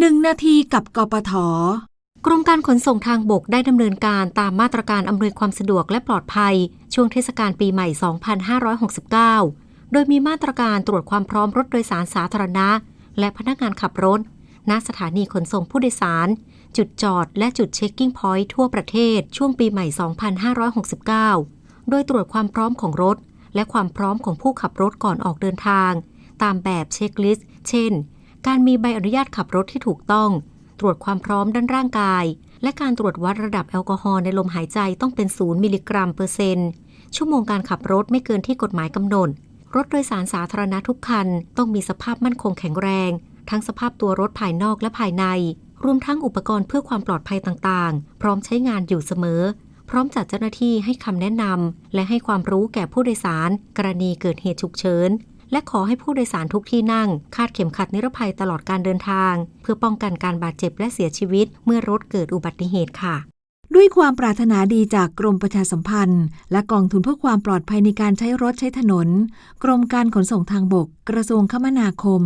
1นาทีกับกปทกรมการขนส่งทางบกได้ดำเนินการตามมาตรการอำนวยความสะดวกและปลอดภัย ช่วงเทศกาลปีใหม่ 2569 โดยมีมาตรการตรวจความพร้อมรถโดยสารสาธารณะ และพนักงานขับรถ ณ สถานีขนส่งผู้โดยสาร จุดจอดและจุดเช็คกิ้งพอยต์ทั่วประเทศ ช่วงปีใหม่ 2569 โดยตรวจความพร้อมของรถ และความพร้อมของผู้ขับรถก่อนออกเดินทาง ตามแบบเช็คลิสต์ เช่น การมีใบอนุญาตขับรถที่ถูกต้อง ตรวจความพร้อมด้านร่างกาย และการตรวจวัดระดับแอลกอฮอล์ในลมหายใจต้องเป็น0มิลลิกรัมเปอร์เซ็นต์ ชั่วโมงการขับรถไม่เกินที่กฎหมายกำหนด รถโดยสารสาธารณะทุกคันต้องมีสภาพมั่นคงแข็งแรง ทั้งสภาพตัวรถภายนอกและภายใน รวมทั้งอุปกรณ์เพื่อความปลอดภัยต่างๆ พร้อมใช้งานอยู่เสมอ พร้อมจัดเจ้าหน้าที่ให้คำแนะนำและให้ความรู้แก่ผู้โดยสาร กรณีเกิดเหตุฉุกเฉิน และขอให้ผู้โดยสารทุกที่นั่ง คาดเข็มขัดนิรภัยตลอดการเดินทาง เพื่อป้องกันการบาดเจ็บและเสียชีวิต เมื่อรถเกิดอุบัติเหตุค่ะด้วยความปรารถนาดีจากกรมประชาสัมพันธ์ และกองทุนเพื่อความปลอดภัยในการใช้รถใช้ถนน กรมการขนส่งทางบก กระทรวงคมนาคม